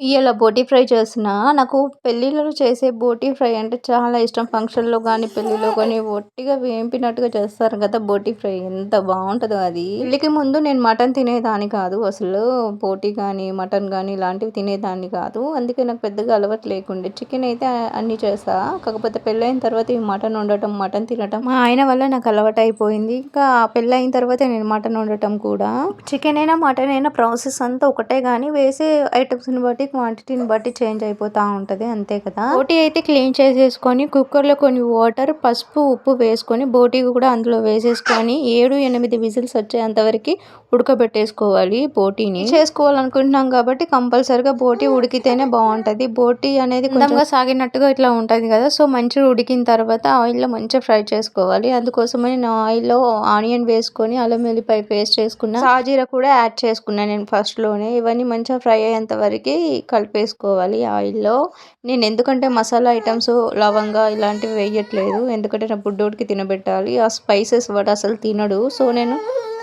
ఇలా బోటీ ఫ్రై చేసిన నాకు పెళ్ళిళ్ళలో చేసే బోటీ ఫ్రై అంటే చాలా ఇష్టం. ఫంక్షన్లో కానీ పెళ్ళిలో కానీ ఒట్టిగా వేంపినట్టుగా చేస్తారు కదా బోటీ ఫ్రై. ఎంత బాగుంటుందో అది. పెళ్ళికి ముందు నేను మటన్ తినేదాన్ని కాదు. అసలు బోటీ కానీ మటన్ కానీ ఇలాంటివి తినేదాన్ని కాదు. అందుకే నాకు పెద్దగా అలవాటు లేకుండే. చికెన్ అయితే అన్ని చేస్తా. కాకపోతే పెళ్ళైన తర్వాత ఈ మటన్ వండటం మటన్ తినటం మా ఆయన వల్ల నాకు అలవాటు అయిపోయింది. ఇంకా పెళ్ళైన తర్వాత నేను మటన్ వండటం కూడా. చికెన్ అయినా మటన్ అయినా ప్రాసెస్ అంతా ఒకటే కానీ వేసే ఐటమ్స్ని బట్టి క్వాంటిటీని బట్టి చేంజ్ అయిపోతూ ఉంటుంది అంతే కదా? బోటీ అయితే క్లీన్ చేసేసుకొని కుక్కర్లో కొన్ని వాటర్ పసుపు ఉప్పు వేసుకొని బోటీ కూడా అందులో వేసేసుకొని ఏడు ఎనిమిది విజిల్స్ వచ్చేంత వరకు ఉడకబెట్టేసుకోవాలి బోటీని. చేసుకోవాలనుకుంటున్నాం కాబట్టి కంపల్సరిగా బోటీ ఉడికితేనే బాగుంటుంది. బోటీ అనేది కొంచెంగా సాగినట్టుగా ఇట్లా ఉంటుంది కదా సో మంచిగా ఉడికిన తర్వాత ఆయిల్లో మంచిగా ఫ్రై చేసుకోవాలి. అందుకోసమని నేను ఆయిల్లో ఆనియన్ వేసుకొని అల్లం వెల్లిపాయ పేస్ట్ వేసుకున్నా సాజీరా కూడా యాడ్ చేసుకున్నాను నేను ఫస్ట్లోనే ఇవన్నీ మంచిగా ఫ్రై అయ్యేంత వరకు కలిపేసుకోవాలి ఆయిల్లో. నేను ఎందుకంటే మసాలా ఐటమ్స్ లవంగా ఇలాంటివి వేయట్లేదు. ఎందుకంటే నా బుడ్డోడికి తినబెట్టాలి. ఆ స్పైసెస్ వాడు అసలు తినడు. సో నేను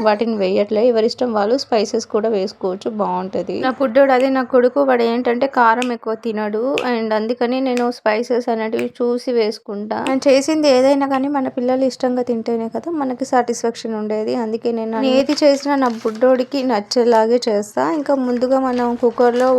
వాటిని వేయట్లే. ఎవరిష్టం వాళ్ళు స్పైసెస్ కూడా వేసుకోవచ్చు. బాగుంటుంది. నా పుడ్డోడు అదే నా కొడుకు వాడు ఏంటంటే కారం ఎక్కువ తినడు. అండ్ అందుకని నేను స్పైసెస్ అనేటివి చూసి వేసుకుంటా. నేను చేసింది ఏదైనా కానీ మన పిల్లలు ఇష్టంగా తింటేనే కదా మనకి సాటిస్ఫాక్షన్ ఉండేది. అందుకే నేను ఏది చేసినా నా బుడ్డోడికి నచ్చేలాగే చేస్తా. ఇంకా ముందుగా మనం కుక్కర్లో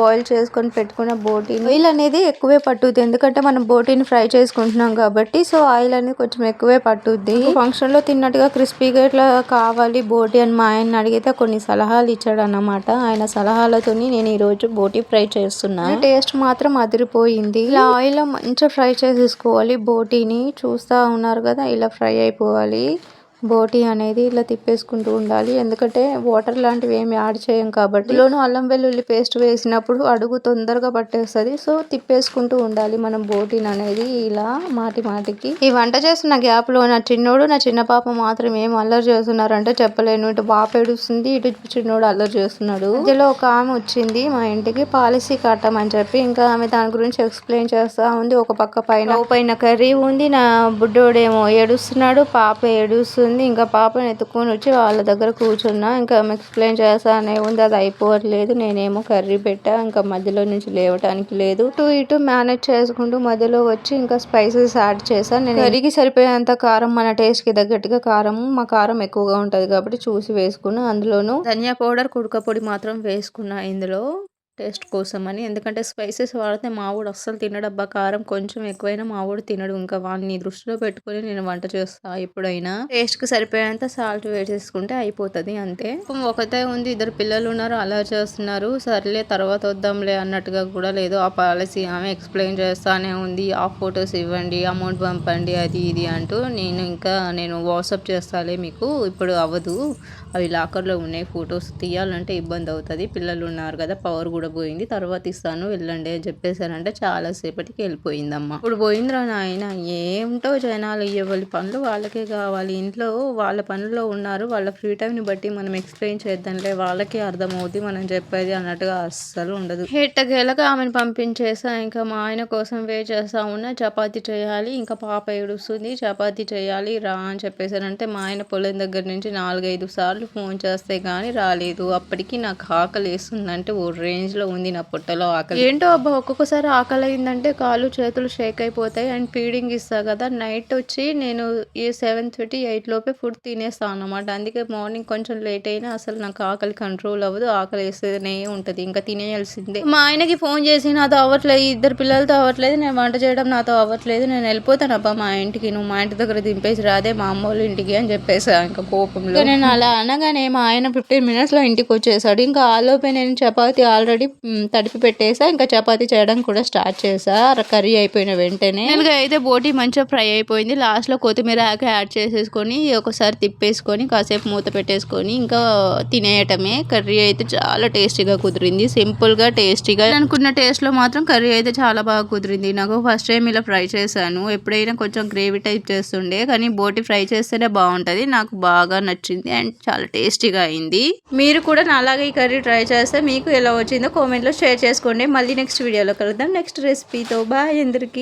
బాయిల్ చేసుకొని పెట్టుకున్న బోటీని ఆయిల్ అనేది ఎక్కువే పట్టుద్ది. ఎందుకంటే మనం బోటీని ఫ్రై చేసుకుంటున్నాం కాబట్టి సో ఆయిల్ అనేది కొంచెం ఎక్కువే పట్టుద్ది. ఫంక్షన్లో తిన్నట్టుగా క్రిస్పీగా ఇట్లా కావాలి. బోటి అని మా ఆయన అడిగితే కొన్ని సలహాలు ఇచ్చాడు అన్నమాట ఆయన సలహాలతోని నేను ఈరోజు బోటి ఫ్రై చేస్తున్నా. టేస్ట్ మాత్రం అదిరిపోయింది. ఇలా ఆయిల్లో మంచిగా ఫ్రై చేసేసుకోవాలి బోటీని. చూస్తూ ఉన్నారు కదా ఇలా ఫ్రై అయిపోవాలి. బోటి అనేది ఇలా తిప్పేసుకుంటూ ఉండాలి. ఎందుకంటే వాటర్ లాంటివి ఏమి యాడ్ చేయం కాబట్టి. లోను అల్లం వెల్లుల్లి పేస్ట్ వేసినప్పుడు అడుగు తొందరగా పట్టేస్తుంది. సో తిప్పేసుకుంటూ ఉండాలి మనం బోటిని అనేది ఇలా మాటి మాటికి. ఈ వంట చేస్తున్న గ్యాప్లో నా చిన్నోడు నా చిన్న పాప మాత్రం ఏం అల్లరి చేస్తున్నారంటే చెప్పలేను. ఇటు పాప ఏడుస్తుంది ఇటు చిన్నోడు అల్లరి చేస్తున్నాడు. ఇందులో ఒక ఆమె వచ్చింది మా ఇంటికి పాలసీ కట్టమని చెప్పి ఇంకా ఆమె దాని గురించి ఎక్స్ప్లెయిన్ చేస్తా ఉంది. ఒక పక్క పైన. పైన కర్రీ ఉంది నా బుడ్డోడేమో ఏడుస్తున్నాడు పాప ఏడుస్తుంది. ఉంది. ఇంకా పాపని ఎత్తుకొని వచ్చి వాళ్ళ దగ్గర కూర్చున్నా. ఇంకా ఎక్స్ప్లెయిన్ చేస్తానే ఉంది. అది అయిపోవట్లేదు. నేనేమో కర్రీ పెట్టా. ఇంకా మధ్యలో నుంచి లేవటానికి లేదు. టూ ఇటు మేనేజ్ చేసుకుంటూ మధ్యలో వచ్చి ఇంకా స్పైసెస్ యాడ్ చేశాను నేను కర్రీకి సరిపోయేంత కారం మన టేస్ట్కి తగ్గట్టుగా కారం మా కారం ఎక్కువగా ఉంటుంది కాబట్టి చూసి వేసుకున్నా. అందులోను ధనియా పౌడర్ కుడక పొడి మాత్రం వేసుకున్నా ఇందులో. టేస్ట్ కోసం అని ఎందుకంటే స్పైసెస్ వాడితే మావాడు అస్సలు తినడబ్బా కారం కొంచెం ఎక్కువైనా మావాడు తినడు. ఇంకా వాడిని దృష్టిలో పెట్టుకొని నేను వంట చేస్తా ఎప్పుడైనా. టేస్ట్కి సరిపోయేంత సాల్ట్ వేసేసుకుంటే అయిపోతుంది అంతే. ఒకటే ఉంది. ఇద్దరు పిల్లలు ఉన్నారు అలా చేస్తున్నారు. సర్లే తర్వాత వద్దాంలే అన్నట్టుగా కూడా లేదు. ఆ పాలసీ ఆమె ఎక్స్ప్లెయిన్ చేస్తానే ఉంది. ఆ ఫొటోస్ ఇవ్వండి అమౌంట్ పంపండి అది ఇది అంటూ నేను ఇంకా నేను వాట్సాప్ చేస్తాలే మీకు. ఇప్పుడు అవ్వదు. అవి లాకర్లో ఉన్నాయి ఫొటోస్. తీయాలంటే ఇబ్బంది అవుతుంది. పిల్లలు ఉన్నారు కదా పవర్ కూడా పోయింది తర్వాత ఇస్తాను వెళ్ళండి అని చెప్పేసారంటే చాలాసేపటికి వెళ్ళిపోయిందమ్మ. ఇప్పుడు పోయిందిరా నాయన ఏమిటో జనాలు ఎవరి పనులు వాళ్ళకే కావాలి. ఇంట్లో వాళ్ళ పనుల్లో ఉన్నారు. వాళ్ళ ఫ్రీ టైంని బట్టి మనం ఎక్స్ప్లెయిన్ చేద్దాంలే వాళ్ళకే అర్థమవుతుంది మనం చెప్పేది అన్నట్టుగా అస్సలు ఉండదు. ఎట్టకేలకు ఆమెను పంపించేసా. ఇంకా మా ఆయన కోసం వే చేస్తా ఉన్నా. చపాతీ చేయాలి. ఇంకా పాప ఏడుస్తుంది. చపాతీ చేయాలి రా అని చెప్పేశారంటే మా ఆయన పొలం దగ్గర నుంచి నాలుగైదు సార్లు ఫోన్ చేస్తే కానీ రాలేదు. అప్పటికి నాకు ఆకలి వేస్తుందంటే ఓ రేంజ్ లో ఉంది నా పొట్టలో ఆకలి. ఏంటో అబ్బా ఒక్కొక్కసారి ఆకలి అయిందంటే కాళ్ళు చేతులు షేక్ అయిపోతాయి అండ్ ఫీడింగ్ ఇస్తా కదా. నైట్ వచ్చి నేను ఈ సెవెన్ థర్టీ ఎయిట్ లోపే ఫుడ్ తినేస్తాను అనమాట అందుకే మార్నింగ్ కొంచెం లేట్ అయినా అసలు నాకు ఆకలి కంట్రోల్ అవ్వదు ఆకలి వేస్తేనే ఉంటుంది. ఇంకా తినేయాల్సిందే. మా ఆయనకి ఫోన్ చేసి నాతో అవ్వట్లేదు ఇద్దరు పిల్లలతో అవ్వట్లేదు నేను వంట చేయడం నాతో అవ్వట్లేదు నేను వెళ్ళిపోతాను అబ్బా మా ఇంటికి. నువ్వు మా ఇంటి దగ్గర దింపేసి రాదే మా అమ్మ వాళ్ళ ఇంటికి అని చెప్పేసా ఇంకా కోపంలో. నేను అలా అనగానే మా ఆయన ఫిఫ్టీన్ మినిట్స్లో ఇంటికి వచ్చేసాడు. ఇంకా ఆలోపే నేను చపాతి ఆల్రెడీ తడిపి పెట్టేసా ఇంకా చపాతి చేయడం కూడా స్టార్ట్ చేసా. కర్రీ అయిపోయిన వెంటనే. ఇంకా అయితే బోటీ మంచిగా ఫ్రై అయిపోయింది. లాస్ట్లో కొత్తిమీర ఆక యాడ్ చేసేసుకొని ఒకసారి తిప్పేసుకొని కాసేపు మూత పెట్టేసుకొని ఇంకా తినేయటమే. కర్రీ అయితే చాలా టేస్టీగా కుదిరింది. సింపుల్గా టేస్టీగా. అనుకున్న టేస్ట్లో మాత్రం కర్రీ అయితే చాలా బాగా కుదిరింది. నాకు ఫస్ట్ టైం ఇలా ఫ్రై చేశాను. ఎప్పుడైనా కొంచెం గ్రేవీ టైప్ చేస్తుండే కానీ బోటి ఫ్రై చేస్తేనే బాగుంటుంది. నాకు బాగా నచ్చింది అండ్ చాలా టేస్టీగా అయింది. మీరు కూడా నా అలాగే ఈ కర్రీ ట్రై చేస్తే మీకు ఎలా వచ్చిందో కామెంట్లో షేర్ చేసుకోండి. మళ్ళీ నెక్స్ట్ వీడియోలో కలుద్దాం. నెక్స్ట్ రెసిపీతో బాయ్ అందరికీ.